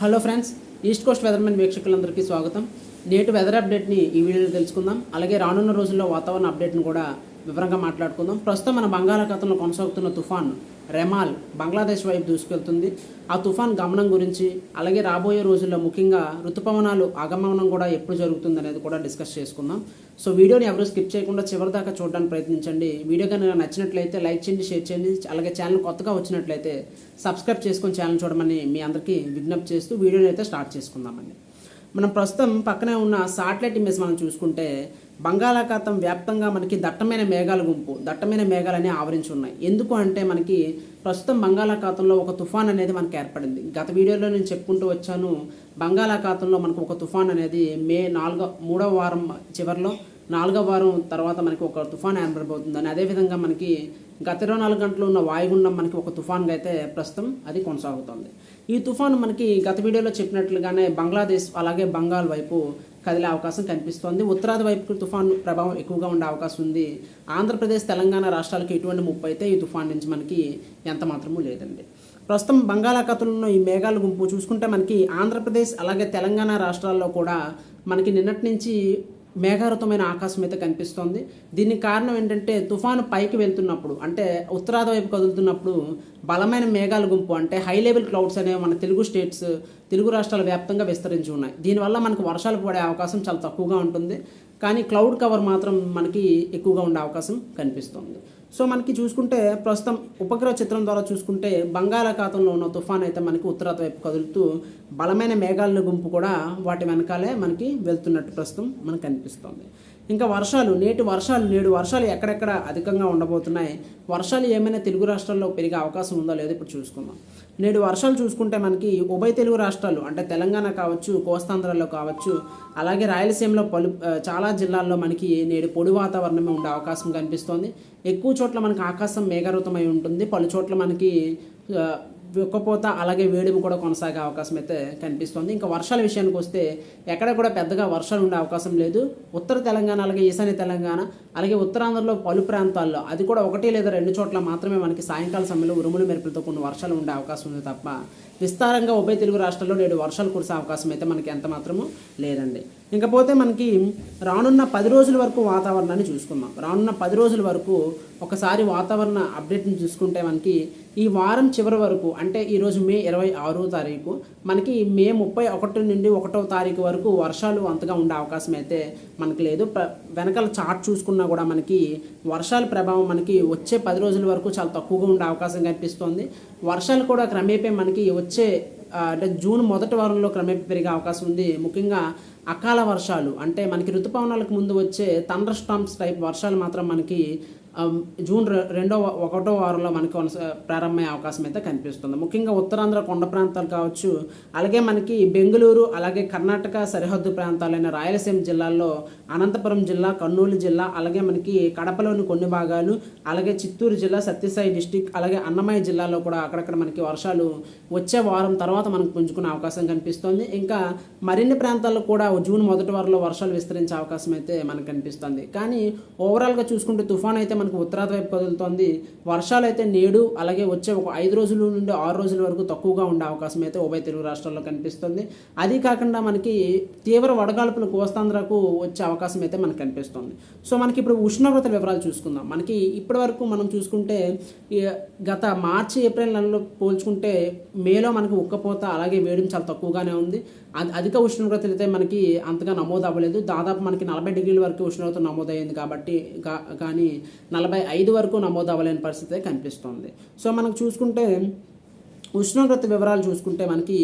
Hello friends east coast weathermen వీక్షకులందరికీ స్వాగతం. నేటి వెదర్ అప్డేట్ని ఈ వీడియోలో తెలుసుకుందాం. అలాగే రానున్న రోజుల్లో వాతావరణ అప్డేట్ని కూడా వివరంగా మాట్లాడుకుందాం. ప్రస్తుతం మన బంగాళాఖాతంలో కొనసాగుతున్న తుఫాన్ రెమాల్ బంగ్లాదేశ్ వైపు దూసుకెళ్తుంది. ఆ తుఫాన్ గమనం గురించి అలాగే రాబోయే రోజుల్లో ముఖ్యంగా ఋతుపవనాలు ఆగమనం కూడా ఎప్పుడు జరుగుతుంది అనేది కూడా డిస్కస్ చేసుకుందాం. సో వీడియోని ఎవరు స్కిప్ చేయకుండా చివరి దాకా చూడడానికి ప్రయత్నించండి. వీడియో కనుక నచ్చినట్లయితే లైక్ చేయండి షేర్ చేయండి. అలాగే ఛానల్ కొత్తగా వచ్చినట్లయితే సబ్స్క్రైబ్ చేసుకొని ఛానల్ చూడమని మీ అందరికీ విజ్ఞప్తి చేస్తూ వీడియోని అయితే స్టార్ట్ చేసుకుందామండి. మనం ప్రస్తుతం పక్కనే ఉన్న సాటిలైట్ ఇమేజ్ మనం చూసుకుంటే బంగాళాఖాతం వ్యాప్తంగా మనకి దట్టమైన మేఘాల గుంపు దట్టమైన మేఘాలనే ఆవరించి ఉన్నాయి ఎందుకు అంటే మనకి ప్రస్తుతం బంగాళాఖాతంలో ఒక తుఫాన్ అనేది మనకి ఏర్పడింది. గత వీడియోలో నేను చెప్పుకుంటూ వచ్చాను బంగాళాఖాతంలో మనకు ఒక తుఫాన్ అనేది మే నాలుగో మూడవ వారం చివరిలో నాలుగవ వారం తర్వాత మనకి ఒక తుఫాన్ ఏర్పడబోతుందని. అదేవిధంగా మనకి గత ఇరవై నాలుగు గంటలు ఉన్న వాయుగుండం మనకి ఒక తుఫాన్గా అయితే ప్రస్తుతం అది కొనసాగుతుంది. ఈ తుఫాను మనకి గత వీడియోలో చెప్పినట్లుగానే బంగ్లాదేశ్ అలాగే బంగాల్ వైపు కదిలే అవకాశం కనిపిస్తోంది. ఉత్తరాది వైపు తుఫాను ప్రభావం ఎక్కువగా ఉండే అవకాశం ఉంది. ఆంధ్రప్రదేశ్ తెలంగాణ రాష్ట్రాలకు ఎటువంటి ముప్పు అయితే ఈ తుఫాన్ నుంచి మనకి ఎంత మాత్రమూ లేదండి. ప్రస్తుతం బంగాళాఖాతంలో ఈ మేఘాల గుంపు చూసుకుంటే మనకి ఆంధ్రప్రదేశ్ అలాగే తెలంగాణ రాష్ట్రాల్లో కూడా మనకి నిన్నటి నుంచి మేఘారతమైన ఆకాశం అయితే కనిపిస్తోంది. దీనికి కారణం ఏంటంటే తుఫాను పైకి వెళ్తున్నప్పుడు అంటే ఉత్తరాది వైపు కదులుతున్నప్పుడు బలమైన మేఘాల గుంపు అంటే హై లెవెల్ క్లౌడ్స్ అనేవి మన తెలుగు స్టేట్స్ తెలుగు రాష్ట్రాల వ్యాప్తంగా విస్తరించి ఉన్నాయి. దీనివల్ల మనకు వర్షాలు పడే అవకాశం చాలా తక్కువగా ఉంటుంది. కానీ క్లౌడ్ కవర్ మాత్రం మనకి ఎక్కువగా ఉండే అవకాశం కనిపిస్తుంది. సో మనకి చూసుకుంటే ప్రస్తుతం ఉపగ్రహ చిత్రం ద్వారా చూసుకుంటే బంగాళాఖాతంలో ఉన్న తుఫాన్ అయితే మనకి ఉత్తరాత వైపు కదులుతూ బలమైన మేఘాల గుంపు కూడా వాటి వెనకాలే మనకి వెళ్తున్నట్టు ప్రస్తుతం మనకు కనిపిస్తుంది ఇంకా వర్షాలు నేటి వర్షాలు నేడు వర్షాలు ఎక్కడెక్కడ అధికంగా ఉండబోతున్నాయి? వర్షాలు ఏమైనా తెలుగు రాష్ట్రాల్లో పెరిగే అవకాశం ఉందో? లేదో ఇప్పుడు చూసుకుందాం. నేడు వర్షాలు చూసుకుంటే మనకి ఉభయ తెలుగు రాష్ట్రాలు అంటే తెలంగాణ కావచ్చు కోస్తాంధ్రలో కావచ్చు అలాగే రాయలసీమలో పలు చాలా జిల్లాల్లో మనకి నేడు పొడి వాతావరణమే ఉండే అవకాశం కనిపిస్తోంది. ఎక్కువ చోట్ల మనకి ఆకాశం మేఘావృతమై ఉంటుంది. పలు చోట్ల మనకి ఉక్కపోత అలాగే వేడిమి కూడా కొనసాగే అవకాశం అయితే కనిపిస్తుంది. ఇంకా వర్షాల విషయానికి వస్తే ఎక్కడ కూడా పెద్దగా వర్షాలు ఉండే అవకాశం లేదు. ఉత్తర తెలంగాణ అలాగే ఈశాన్య తెలంగాణ అలాగే ఉత్తరాంధ్రలో పలు ప్రాంతాల్లో అది కూడా ఒకటి లేదా రెండు చోట్ల మాత్రమే మనకి సాయంకాల సమయంలో ఉరుములు మెరుపులతో కొన్ని వర్షాలు ఉండే అవకాశం ఉంది తప్ప విస్తారంగా ఉభయ తెలుగు రాష్ట్రాల్లో నేడు వర్షాలు కురిసే అవకాశం అయితే మనకి ఎంత మాత్రము లేదండి. ఇంకపోతే మనకి రానున్న పది రోజుల వరకు వాతావరణాన్ని చూసుకుందాం. రానున్న పది రోజుల వరకు ఒకసారి వాతావరణ అప్డేట్ని చూసుకుంటే మనకి ఈ వారం చివరి వరకు అంటే ఈరోజు మే ఇరవై ఆరో తారీఖు మనకి మే ముప్పై ఒకటి నుండి ఒకటో తారీఖు వరకు వర్షాలు అంతగా ఉండే అవకాశం అయితే మనకి లేదు. వెనకాల చార్ట్ చూసుకున్నా కూడా మనకి వర్షాల ప్రభావం మనకి వచ్చే పది రోజుల వరకు చాలా తక్కువగా ఉండే అవకాశం కనిపిస్తోంది. వర్షాలు కూడా క్రమేపీ మనకి వచ్చే అంటే జూన్ మొదటి వారంలో క్రమేపీ పెరిగే అవకాశం ఉంది. ముఖ్యంగా అకాల వర్షాలు అంటే మనకి ఋతుపవనాలకు ముందు వచ్చే థండర్ స్టాంప్స్ టైప్ వర్షాలు మాత్రం మనకి Um, జూన్ రె- రెండో ఒకటో వారంలో మనకి ప్రారంభమయ్యే అవకాశం అయితే కనిపిస్తుంది. ముఖ్యంగా ఉత్తరాంధ్ర కొండ ప్రాంతాలు కావచ్చు అలాగే మనకి బెంగళూరు అలాగే కర్ణాటక సరిహద్దు ప్రాంతాలైన రాయలసీమ జిల్లాల్లో అనంతపురం జిల్లా కర్నూలు జిల్లా అలాగే మనకి కడపలోని కొన్ని భాగాలు అలాగే చిత్తూరు జిల్లా సత్యసాయి డిస్టిక్ అలాగే అన్నమయ్య జిల్లాలో కూడా అక్కడక్కడ మనకి వర్షాలు వచ్చే వారం తర్వాత మనకు పుంజుకునే అవకాశం కనిపిస్తుంది. ఇంకా మరిన్ని ప్రాంతాల్లో కూడా జూన్ మొదటి వారంలో వర్షాలు విస్తరించే అవకాశం అయితే మనకు కనిపిస్తుంది. కానీ ఓవరాల్గా చూసుకుంటే తుఫాన్ అయితే మనకు ఉత్తరాది వైపు కదులుతోంది వర్షాలు అయితే నేడు అలాగే వచ్చే ఒక ఐదు రోజుల నుండి ఆరు రోజుల వరకు తక్కువగా ఉండే అవకాశం అయితే ఉభయ తెలుగు రాష్ట్రాల్లో కనిపిస్తుంది. అది కాకుండా మనకి తీవ్ర వడగాల్పులు కోస్తాంధ్రకు వచ్చే అవకాశం అయితే మనకు కనిపిస్తుంది. సో మనకి ఇప్పుడు ఉష్ణోగ్రత వివరాలు చూసుకుందాం. మనకి ఇప్పటి వరకు మనం చూసుకుంటే గత మార్చి ఏప్రిల్ నెలలో పోల్చుకుంటే మేలో మనకి ఉక్కపోత అలాగే వేడిమి చాలా తక్కువగానే ఉంది. అధిక ఉష్ణోగ్రతలు అయితే మనకి అంతగా నమోదు అవ్వలేదు. దాదాపు మనకి నలభై డిగ్రీల వరకు ఉష్ణోగ్రత నమోదయ్యింది కాబట్టి కానీ నలభై ఐదు వరకు నమోదు అవ్వలేని పరిస్థితి అయితే కనిపిస్తుంది. సో మనకు చూసుకుంటే ఉష్ణోగ్రత వివరాలు చూసుకుంటే మనకి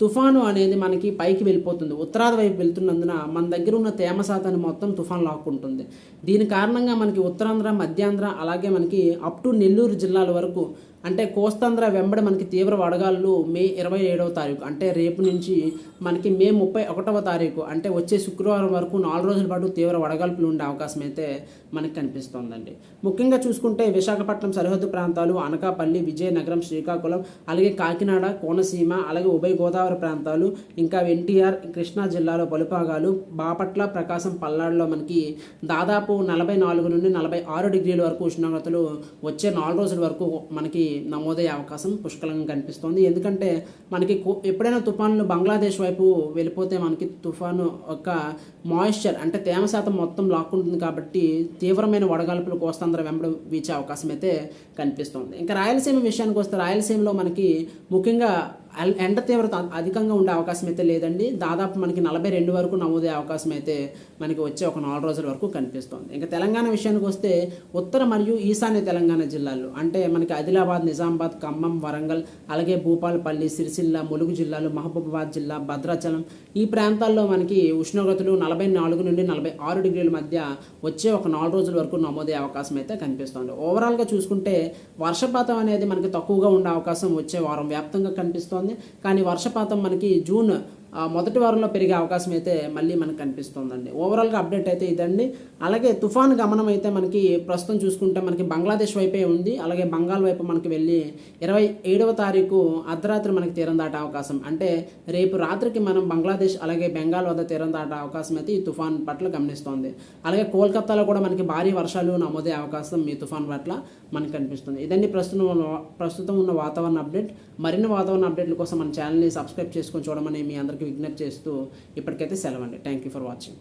తుఫాను అనేది మనకి పైకి వెళ్ళిపోతుంది. ఉత్తరాది వైపు వెళ్తున్నందున మన దగ్గర ఉన్న తేమ శాతాన్ని మొత్తం తుఫాన్ లాక్కుంటుంది. దీని కారణంగా మనకి ఉత్తరాంధ్ర మధ్యాంధ్ర అలాగే మనకి అప్ టు నెల్లూరు జిల్లాల వరకు అంటే కోస్తాంధ్ర వెంబడి మనకి తీవ్ర వడగాళ్ళు మే ఇరవై ఏడవ తారీఖు అంటే రేపు నుంచి మనకి మే ముప్పై ఒకటవ తారీఖు అంటే వచ్చే శుక్రవారం వరకు నాలుగు రోజుల పాటు తీవ్ర వడగాల్పులు ఉండే అవకాశం అయితే మనకి కనిపిస్తోందండి. ముఖ్యంగా చూసుకుంటే విశాఖపట్నం సరిహద్దు ప్రాంతాలు అనకాపల్లి విజయనగరం శ్రీకాకుళం అలాగే కాకినాడ కోనసీమ అలాగే ఉభయ గోదావరి ప్రాంతాలు ఇంకా ఎన్టీఆర్ కృష్ణా జిల్లాలో పలుపాగాలు బాపట్ల ప్రకాశం పల్నాడులో మనకి దాదాపు నలభై నాలుగు నుండి నలభై ఆరు డిగ్రీల వరకు ఉష్ణోగ్రతలు వచ్చే నాలుగు రోజుల వరకు మనకి నమోదయ్యే అవకాశం పుష్కలంగా కనిపిస్తోంది. ఎందుకంటే మనకి కో- ఎప్పుడైనా తుఫాన్లు బంగ్లాదేశ్ వైపు వెళ్ళిపోతే మనకి తుఫాను యొక్క మాయిశ్చర్ అంటే తేమ శాతం మొత్తం లాక్కుంటుంది కాబట్టి తీవ్రమైన వడగాల్పులు కోస్తాంధ్ర వెంబడి వీచే అవకాశం అయితే కనిపిస్తుంది. ఇంకా రాయలసీమ విషయానికి వస్తే రాయలసీమలో మనకి ముఖ్యంగా ఎండ తీవ్రత అధికంగా ఉండే అవకాశం అయితే లేదండి. దాదాపు మనకి నలభై రెండు వరకు నమోదయ్యే అవకాశం అయితే మనకి వచ్చే ఒక నాలుగు రోజుల వరకు కనిపిస్తోంది. ఇంకా తెలంగాణ విషయానికి వస్తే ఉత్తర మరియు ఈశాన్య తెలంగాణ జిల్లాలు అంటే మనకి ఆదిలాబాద్ నిజామాబాద్ ఖమ్మం వరంగల్ అలాగే భూపాలపల్లి సిరిసిల్ల ములుగు జిల్లాలు మహబూబాబాద్ జిల్లా భద్రాచలం ఈ ప్రాంతాల్లో మనకి ఉష్ణోగ్రతలు నలభై నాలుగు నుండి నలభై ఆరు డిగ్రీల మధ్య వచ్చే ఒక నాలుగు రోజుల వరకు నమోదయ్యే అవకాశం అయితే కనిపిస్తుంది ఓవరాల్గా చూసుకుంటే వర్షపాతం అనేది మనకి తక్కువగా ఉండే అవకాశం వచ్చే వారం వ్యాప్తంగా కనిపిస్తోంది. కానీ వర్షపాతం మనకి జూన్ మొదటి వారంలో పెరిగే అవకాశం అయితే మళ్ళీ మనకు కనిపిస్తోందండి. ఓవరాల్గా అప్డేట్ అయితే ఇదండి. అలాగే తుఫాన్ గమనం అయితే మనకి ప్రస్తుతం చూసుకుంటే మనకి బంగ్లాదేశ్ వైపే ఉంది. అలాగే బంగాల్ వైపు మనకి వెళ్ళి ఇరవై ఏడవ తారీఖు అర్ధరాత్రి మనకి తీరం దాటే అవకాశం. అంటే రేపు రాత్రికి మనం బంగ్లాదేశ్ అలాగే బెంగాల్ వద్ద తీరం దాటే అవకాశం అయితే ఈ తుఫాన్ పట్ల గమనిస్తోంది. అలాగే కోల్కతాలో కూడా మనకి భారీ వర్షాలు నమోదే అవకాశం ఈ తుఫాన్ పట్ల మనకు కనిపిస్తుంది. ఇదండి ప్రస్తుతం ప్రస్తుతం ఉన్న వాతావరణ అప్డేట్ మరిన్ని వాతావరణ అప్డేట్ల కోసం మన ఛానల్ని సబ్స్క్రైబ్ చేసుకొని చూడమని మీ అందరికీ విజ్ఞప్తి చేస్తూ ఇప్పటికైతే సెలవండి థ్యాంక్ యూ ఫర్ వాచింగ్